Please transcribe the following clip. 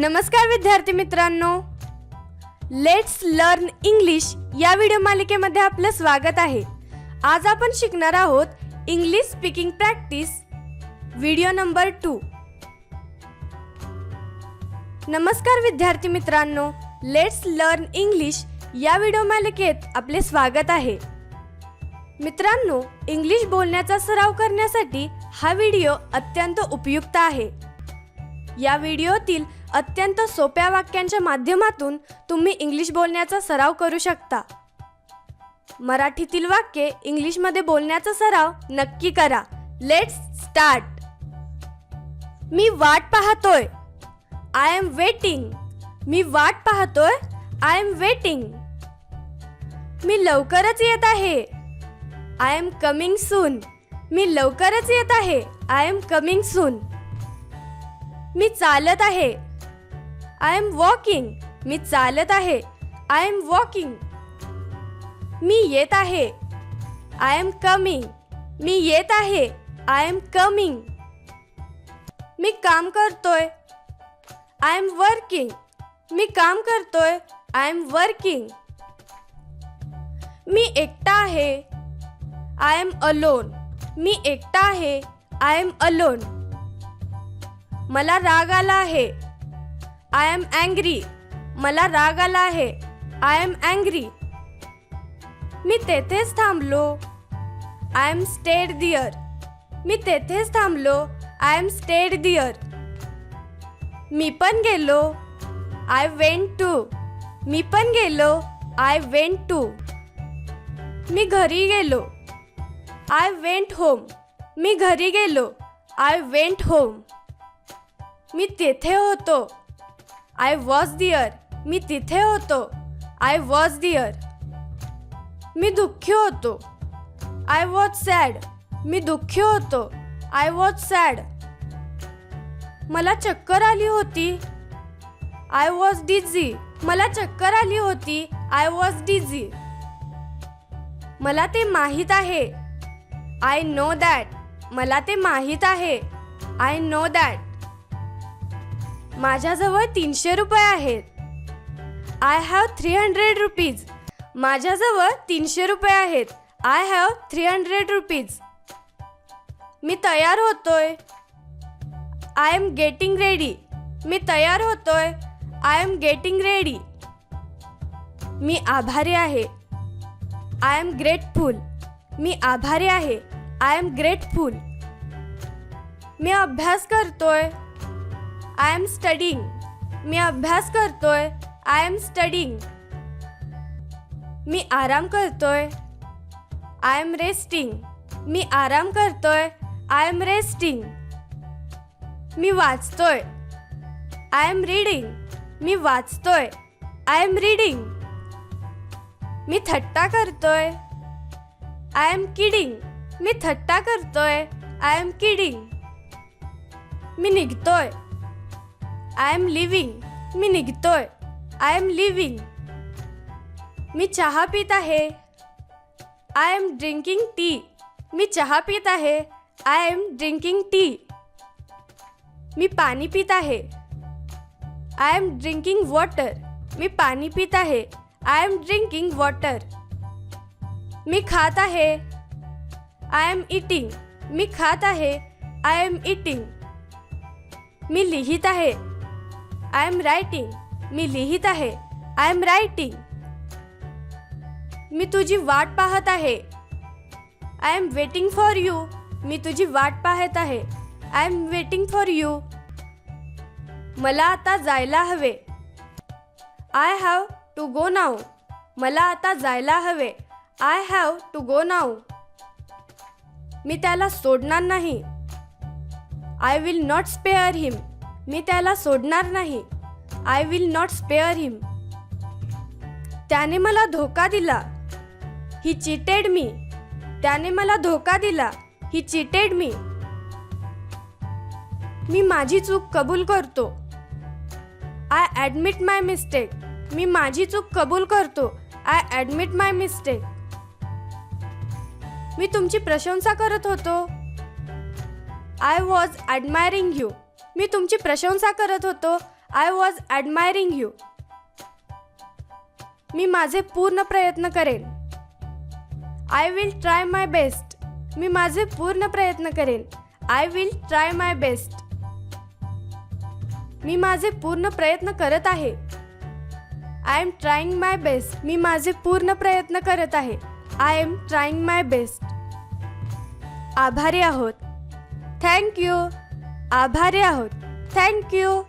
नमस्कार विद्यार्थी मित्रांनो. लेट्स लर्न इंग्लिश या व्हिडिओ मालिकेमध्ये आपलं स्वागत आहे. आज आपण शिकणार आहोत English speaking practice video number two नमस्कार विद्यार्थी मित्रांनो. लेट्स लर्न इंग्लिश या व्हिडिओ मालिकेत आपले स्वागत आहे. मित्रांनो इंग्लिश बोलण्याचा सराव करण्यासाठी हा व्हिडिओ अत्यंत उपयुक्त आहे. या व्हिडिओतील अत्यंत सोप्या वाक्यांच्या माध्यमातून तुम्ही इंग्लिश बोलण्याचा सराव करू शकता. मराठीतील वाक्ये इंग्लिशमध्ये बोलण्याचा सराव नक्की करा. लेट्स स्टार्ट मी वाट पाहतोय. आय एम वेटिंग मी वाट पाहतोय. आय एम वेटिंग मी लवकरच येत आहे. आय एम कमिंग सून मी लवकरच येत आहे. आय एम कमिंग सून मी चालत आहे. आय एम वॉकिंग मी चालत आहे. आय एम वॉकिंग मी येत आहे. आय एम कमिंग मी येत आहे. आय एम कमिंग मी काम करतोय. आय एम वर्किंग मी काम करतोय. आय एम वर्किंग मी एकटा आहे. आय एम अलोन मी एकटा आहे. आय एम अलोन मला राग आला आहे. आय एम अँग्री मला राग आला आहे. आय एम अँग्री मी तेथेच थांबलो. आय एम स्टेड दिअर मी तेथेच थांबलो. आय एम स्टेड दिअर मी पण गेलो. आय वेंट टू मी पण गेलो. आय वेंट टू मी घरी गेलो. आय वेंट होम मी घरी गेलो. आय वेंट होम मी तेथे होतो. आय वॉज दिअर मी तिथे होतो. आय वॉज दिअर मी दुःखी होतो. आय वॉज सॅड मी दुःखी होतो. आय वॉज सॅड मला चक्कर आली होती. आय वॉज डिझी मला चक्कर आली होती. आय वॉज डिझी मला ते माहीत आहे. आय नो दॅट मला ते माहीत आहे. आय नो दॅट माझ्याजवळ तीनशे रुपये आहेत. I have three hundred rupees माझ्याजवळ तीनशे रुपये आहेत. I have three hundred rupees मी तयार होतोय. आय एम गेटिंग रेडी मी तयार होतोय. आय एम गेटिंग रेडी मी आभारी आहे. आय एम ग्रेटफुल मी आभारी आहे. आय एम ग्रेटफुल मी अभ्यास करतोय. आय एम स्टडिंग मी अभ्यास करतोय. आय एम स्टडिंग मी आराम करतोय. आय एम रेस्टिंग मी आराम करतोय. आय एम रेस्टिंग मी वाचतोय. आय एम रीडिंग मी वाचतोय. आय एम रीडिंग मी थट्टा करतोय. आय एम किडिंग मी थट्टा करतोय. आय एम किडिंग मी निघतोय. आय एम लिव्हिंग मी निघतोय. आय एम लिव्हिंग मी चहा पित आहे. आय एम ड्रिंकिंग टी मी चहा पित आहे. आय एम ड्रिंकिंग टी मी पाणी पित आहे. आय एम ड्रिंकिंग वॉटर मी पाणी पित आहे. आय एम ड्रिंकिंग वॉटर मी खात आहे. आय एम इटिंग मी खात आहे. आय एम इटिंग मी लिहित आहे. आय एम रायटिंग मी लिहित आहे. आय एम रायटिंग मी तुझी वाट पाहत आहे. I am waiting for you मी तुझी वाट पाहत आहे. I am waiting for you मला आता जायला हवे. I have to go now मला आता जायला हवे. I have to go now मी त्याला सोडणार नाही. I will not spare him मी त्याला सोडणार नाही. I will not spare him त्याने मला धोका दिला. ही चिटेड मी त्याने मला धोका दिला. ही चिटेड मी मी माझी चूक कबूल करतो. आय ॲडमिट माय मिस्टेक मी माझी चूक कबूल करतो. आय ॲडमिट माय मिस्टेक मी तुमची प्रशंसा करत होतो. आय वॉज ॲडमायरिंग यू मी तुमची प्रशंसा करत होतो. आय वॉज ॲडमायरिंग यू मी माझे पूर्ण प्रयत्न करेन. I will try my best मी माझे पूर्ण प्रयत्न करेन. I will try my best मी माझे पूर्ण प्रयत्न करत आहे. I am trying my best मी माझे पूर्ण प्रयत्न करत आहे. I am trying my best आभारी आहोत. थँक्यू आभारी आहोत. थँक्यू